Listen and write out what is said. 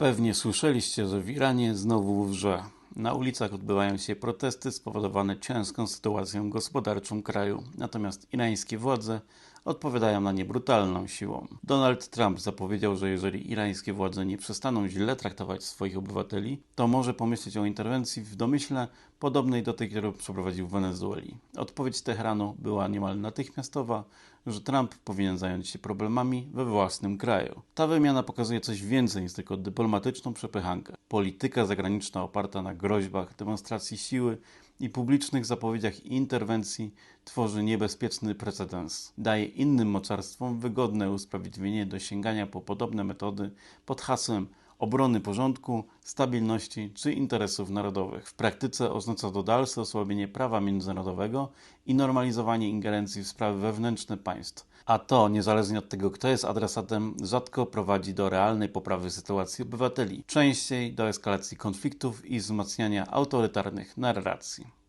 Pewnie słyszeliście, że w Iranie znowu wrze. Na ulicach odbywają się protesty spowodowane ciężką sytuacją gospodarczą kraju, natomiast irańskie władze odpowiadają na nie brutalną siłą. Donald Trump zapowiedział, że jeżeli irańskie władze nie przestaną źle traktować swoich obywateli, to może pomyśleć o interwencji w domyśle podobnej do tej, którą przeprowadził w Wenezueli. Odpowiedź Teheranu była niemal natychmiastowa, że Trump powinien zająć się problemami we własnym kraju. Ta wymiana pokazuje coś więcej niż tylko dyplomatyczną przepychankę. Polityka zagraniczna oparta na groźbach, demonstracji siły i publicznych zapowiedziach interwencji tworzy niebezpieczny precedens. Daje innym mocarstwom wygodne usprawiedliwienie do sięgania po podobne metody pod hasłem obrony porządku, stabilności czy interesów narodowych. W praktyce oznacza to dalsze osłabienie prawa międzynarodowego i normalizowanie ingerencji w sprawy wewnętrzne państw. A to, niezależnie od tego, kto jest adresatem, rzadko prowadzi do realnej poprawy sytuacji obywateli, częściej do eskalacji konfliktów i wzmacniania autorytarnych narracji.